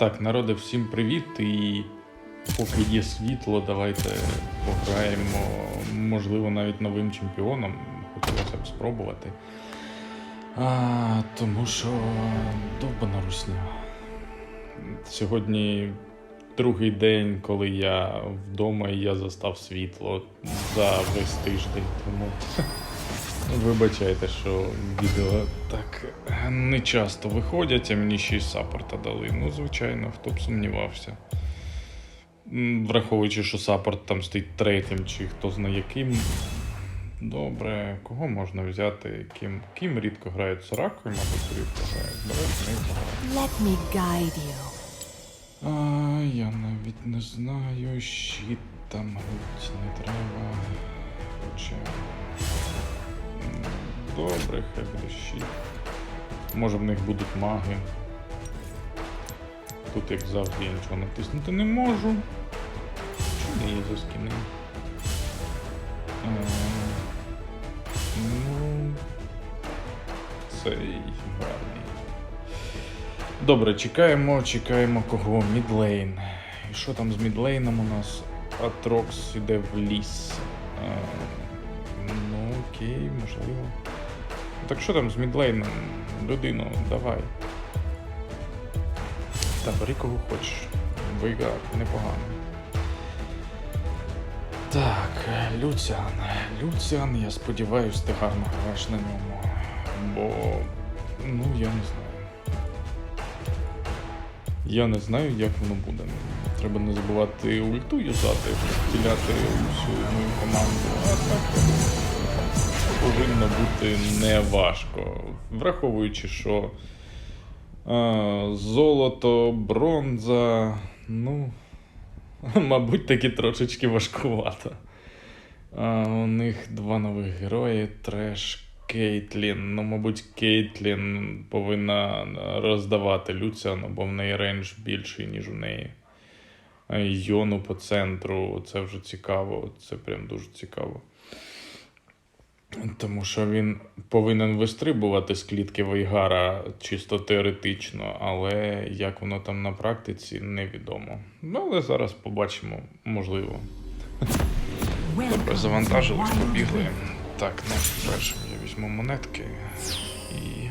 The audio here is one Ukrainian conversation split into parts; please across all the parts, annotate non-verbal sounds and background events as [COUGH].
Так, народи, всім привіт. І поки є світло, давайте пограємо, можливо, навіть новим чемпіоном. Хотілося б спробувати. А, тому що довбана русня. Сьогодні другий день, коли я вдома і я застав світло за весь тиждень. Тому вибачайте, що відео так не часто виходять, а мені ще й саппорта дали. Ну, звичайно, хто б сумнівався. Враховуючи, що саппорт там стоїть третім, чи хто знає яким. Добре, кого можна взяти? Ким, ким рідко грають Соракою, мабуть, рідко грають. Давайте не пограємо. Let me guide you. А, я навіть не знаю, щит там не треба. Хоча. Добре, хай щит. Може в них будуть маги. Тут, як завжди, я нічого натиснути не можу. Чи не є за скіни? Е, Ну. Цей гарний. Добре, чекаємо, чекаємо кого? Мідлейн. І що там з мідлейном у нас? Атрокс іде в ліс. Е, ну, окей, можливо. Так що там з мідлейном? Людину, давай. Та бери кого хочеш. Вигар, непогано. Так, Люціан. Люціан, я сподіваюся, ти гарно граєш на ньому. Бо. Ну, я не знаю. Я не знаю, як воно буде. Треба не забувати ульту юзати, стріляти всю мою команду. А так повинно бути не важко. Враховуючи, що а, золото, бронза, ну, [LAUGHS] мабуть, таки трошечки важкувато. А, у них два нових герої: Треш, Кейтлін. Ну, мабуть, Кейтлін повинна роздавати Люціану, бо в неї рейндж більший, ніж у неї. Йону по центру, це вже цікаво. Це прям дуже цікаво. Тому що він повинен вистрибувати з клітки Вейгара чисто теоретично, але як воно там на практиці, невідомо. Ну, але зараз побачимо, можливо. Добре, завантажились, побігли. Так, ну, першим я візьму монетки і.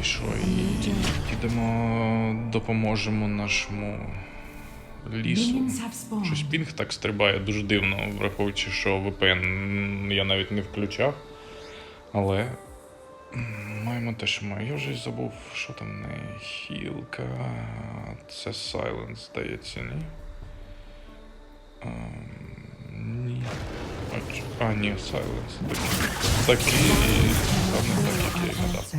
І що? І підемо, допоможемо нашому лісу. Щось пінг так стрибає дуже дивно, враховуючи, що VPN я навіть не включав. Але маємо те, що маємо. Я вже забув, що там в неї хілка. Це Silence, здається, ні? Ем, ні. А, ні, Silence. Такий, такий саме так, як я й гадав.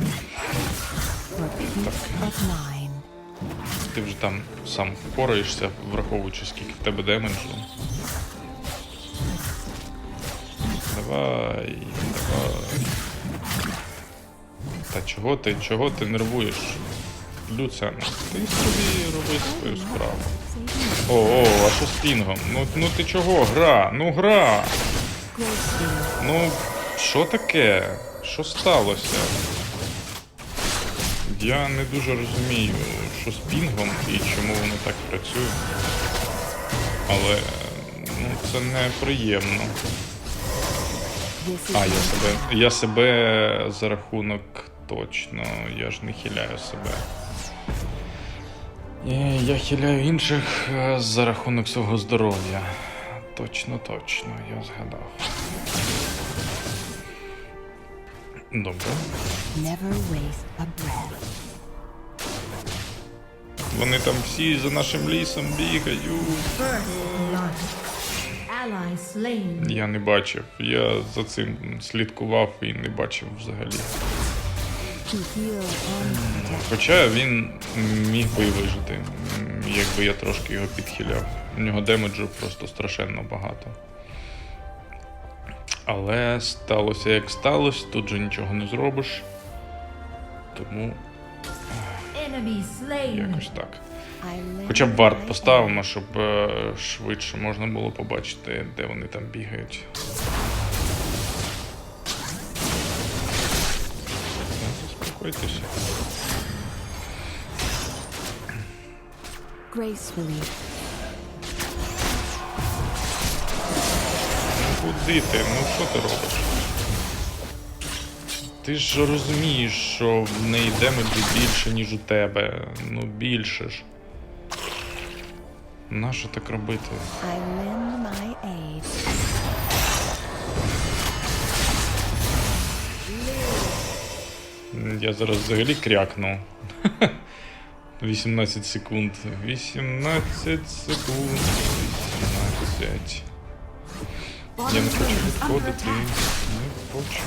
Mind. Ти вже там сам впораєшся, враховуючи, скільки в тебе демеджу. Давай, давай. Та чого ти, чого ти нервуєш? Люцян, ти собі роби свою справу. О, о, а що з пінгом? Ну, ну ти чого? Гра, ну гра. Ну, що таке? Що сталося? Я не дуже розумію, що з пінгом і чому воно так працює. Але ну, це неприємно. А, я себе. Я себе за рахунок точно, я ж не хиляю себе. Я, я хиляю інших е, за рахунок свого здоров'я. Точно, точно, я згадав. Добре. never waste a breath. Вони там всі за нашим лісом бігають. Я не бачив. Я за цим слідкував і не бачив взагалі. Хоча він міг би вижити, якби я трошки його підхиляв. У нього демеджу просто страшенно багато. Але сталося як сталося, тут же нічого не зробиш. Тому. Якось так. Хоча б варт поставимо, щоб е, швидше можна було побачити, де вони там бігають. Заспокойтеся. Gracefully. Ну куди ти? Ну що ти робиш? Ти ж розумієш, що в неї демеджу більше, ніж у тебе. Ну більше ж. Нащо так робити? Я зараз взагалі крякну. [LAUGHS] 18 секунд. 18 секунд. 18. Я не хочу відходити. Не хочу.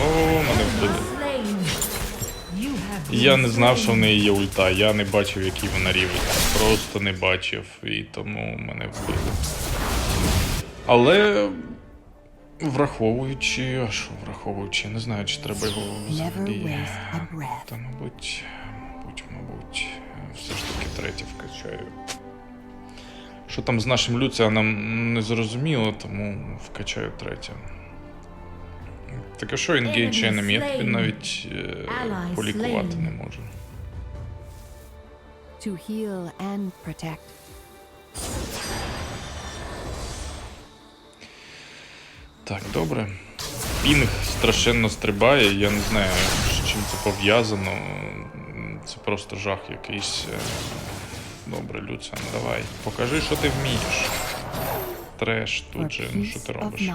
О, мене вбили. Я не знав, що в неї є ульта. Я не бачив, який вона рівень. Просто не бачив. І тому мене вбили. Але. Враховуючи, а що враховуючи, не знаю, чи треба його взагалі. Та, мабуть, мабуть, мабуть, все ж таки третє вкачаю. Що там з нашим Люціаном не зрозуміло, тому вкачаю третє. Так а що Engage Enemy? Я тобі навіть е, полікувати не можу. To heal and protect. Так, добре. Пінг страшенно стрибає, я не знаю, з чим це пов'язано. Це просто жах якийсь. Добре, Люциан, давай. Покажи, що ти вмієш. Треш тут же, ну що ти робиш?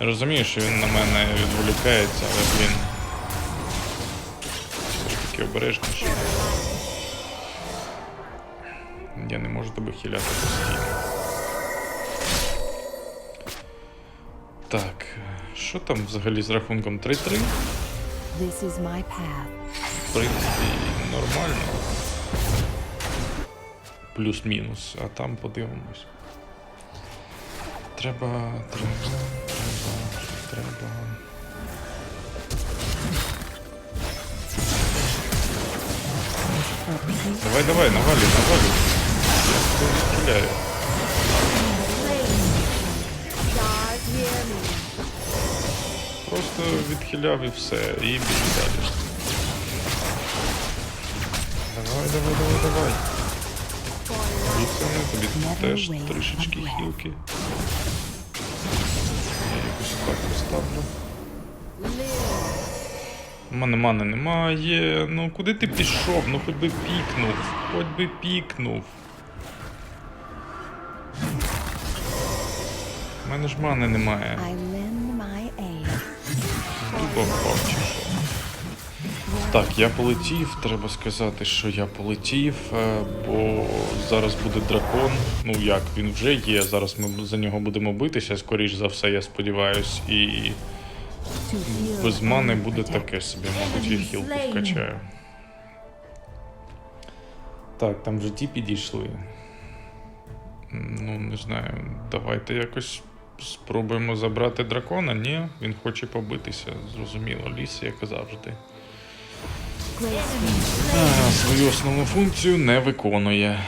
Я розумію, що він на мене відволікається, але блін. Все ж таки обережніше. Я не можу тебе хиляти постійно. Так, що там взагалі з рахунком 3-3? This is my path. В принципі, нормально. Плюс-мінус, а там подивимось. Треба, треба, треба. Давай, давай, навалюй, навалюй. Я me. Просто відхиляв і все, і біжу далі. Давай, давай, давай, давай. Віцяне, тобі теж трішечки хілки. Так поставлю. У мене мани немає. Ну куди ти пішов? Ну хоч би пікнув. Хоч би пікнув. У мене ж мани немає. Дуба що? Так, я полетів. Треба сказати, що я полетів, е, бо зараз буде дракон. Ну як, він вже є. Зараз ми за нього будемо битися, скоріш за все, я сподіваюсь. І без and буде таке собі, мабуть, я хілку вкачаю. Так, там вже ті підійшли. Ну, не знаю, давайте якось спробуємо забрати дракона. Ні, він хоче побитися, зрозуміло, ліс, як завжди. А, свою основну функцію не виконує.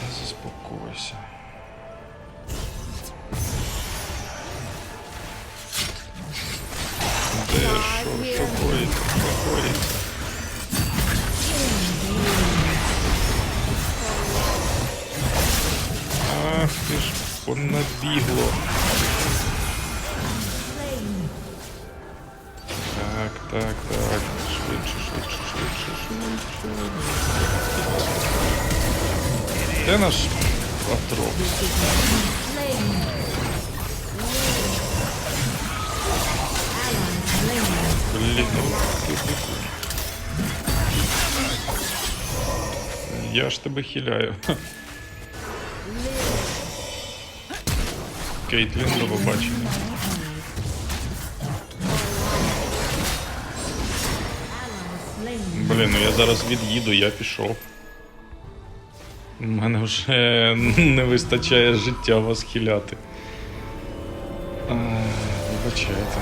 Та заспокойся. Де що, що коїться, що коїться? Ах ти ж понабігло. Де наш Атрокс? Блін, ну. Я ж тебе хиляю. Кейтлін, до побачення. Блін, ну я зараз від'їду, я пішов. У мене вже не вистачає життя вас хиляти. А, Вибачайте.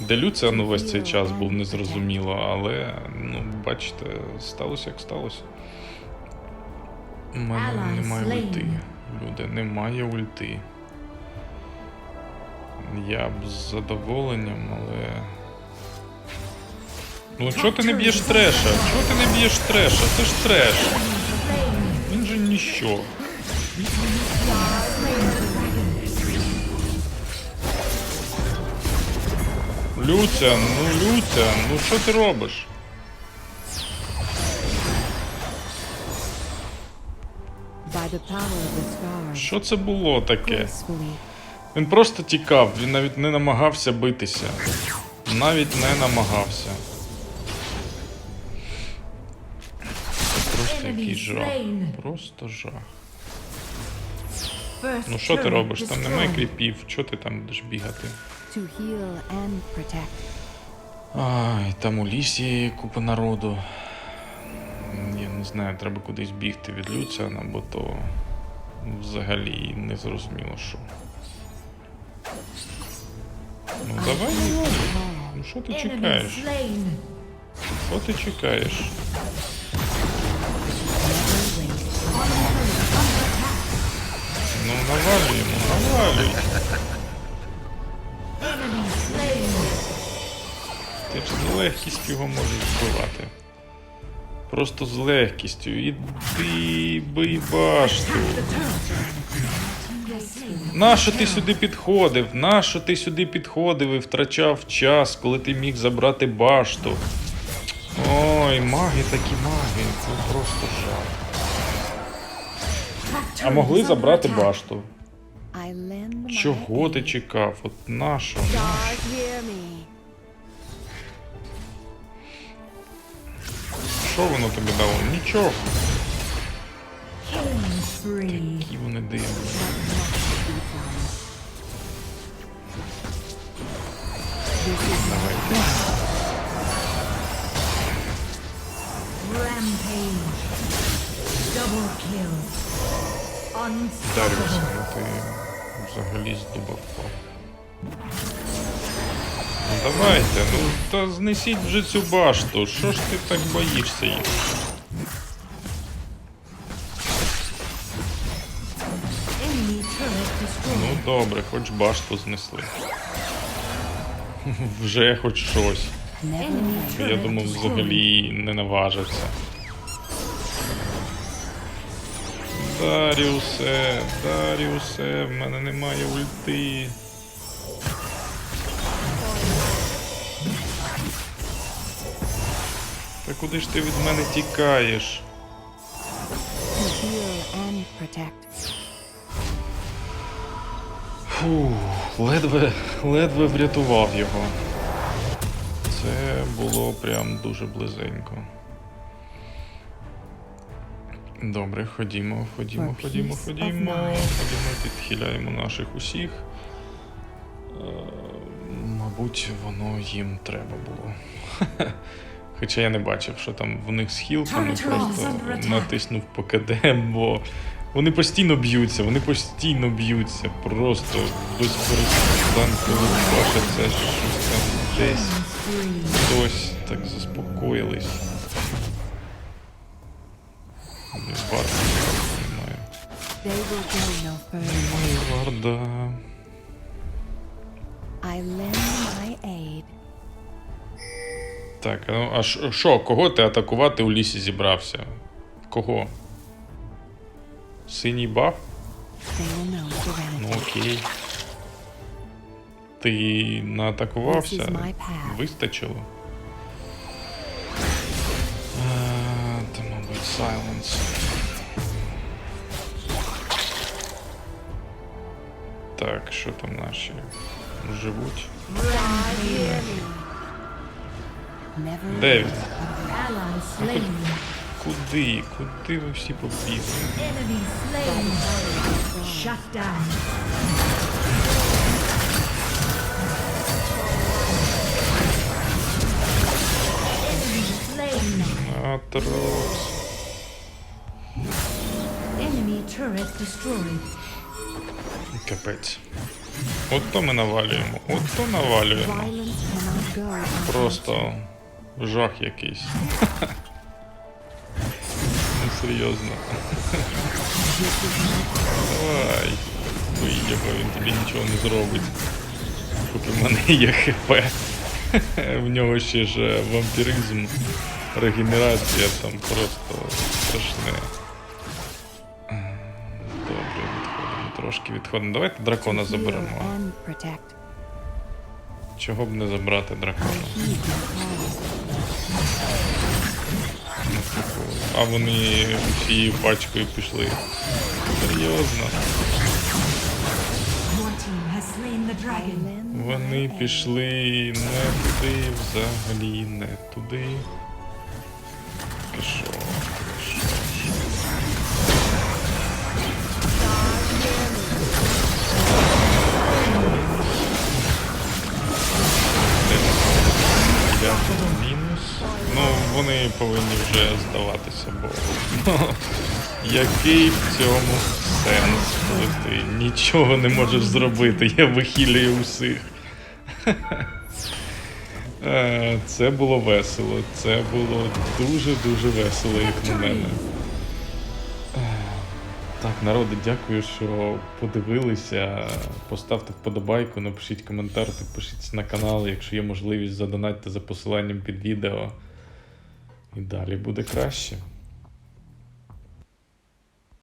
Де Люціан увесь цей час був незрозуміло, але ну, бачите, сталося як сталося. У мене немає ульти. Люди, немає ульти. Я б з задоволенням, але Ну чого ти не б'єш треша? Чого ти не б'єш треша? Це ж треш. Він же ніщо. Люця, ну Люця, ну що ти робиш? Що це було таке? Він просто тікав, він навіть не намагався битися. Навіть не намагався. Якийсь жах. Просто жах. Ну що ти робиш? Там немає кріпів, чого ти там будеш бігати? Ай, там у лісі купа народу. Я не знаю, треба кудись бігти від Люціана, бо то взагалі не зрозуміло що. Ну давай, давай. Ну що ти чекаєш? Що ти чекаєш? Ну навалюй. Enemy slain. Ти ж з легкістю його можеш вбивати. Просто з легкістю. Іди, бий башту. Нащо ти сюди підходив? Нащо ти сюди підходив і втрачав час, коли ти міг забрати башту? Ой, маги такі маги, це просто жах. А могли забрати башту. Чого ти чекав? От? Stars. Що воно тобі дало? Нічого. Які вони дивні. Дарюся, ну ти взагалі з дуба. Ну давайте, ну та знесіть вже цю башту. Що ж ти так боїшся їх? Ну добре, хоч башту знесли. Вже хоч щось. Я думав, взагалі не наважиться. Даріусе, Даріусе, в мене немає ульти. Та куди ж ти від мене тікаєш? Фу, ледве, ледве врятував його. Це було прям дуже близенько. Добре, ходімо, ходімо, ходімо, ходімо. Ходімо, підхиляємо наших усіх. Е, мабуть, воно їм треба було. [LAUGHS] Хоча я не бачив, що там в них хілками, Turret просто натиснув по КД, бо вони постійно б'ються, вони постійно б'ються, просто безперестанково бачиться, що щось там десь хтось так заспокоїлись. Не немає. Немає варда. I lend my. Так, ну, а що, кого ти атакувати у лісі зібрався? Кого? Синій баф? Ну окей. Ти наатакувався? Вистачило? Silence. Так, що там наші? Живуть? Never Де він? Куди? Куди ви всі побігли? Enemy turret destroyed. Капець. От то ми навалюємо, от то навалюємо. Просто жах якийсь. [LAUGHS] Ну серйозно. Давай. Його, він тобі нічого не зробить. Поки в мене є ХП. [LAUGHS] В нього ще ж е, вампіризм, регенерація там просто страшне. Трошки відходимо. Давайте дракона заберемо. Чого б не забрати дракона? А вони всією пачкою пішли. Серйозно. Вони пішли не туди, взагалі не туди. Пішов. Вони повинні вже здаватися, бо який в цьому сенс, коли ти нічого не можеш зробити, я вихилюю усіх. [LAUGHS] Е, Це було весело. Це було дуже-дуже весело, як на мене. Так, народи, дякую, що подивилися. Поставте вподобайку, напишіть коментар, підпишіться на канал, якщо є можливість, задонатьте за посиланням під відео. І далі буде краще.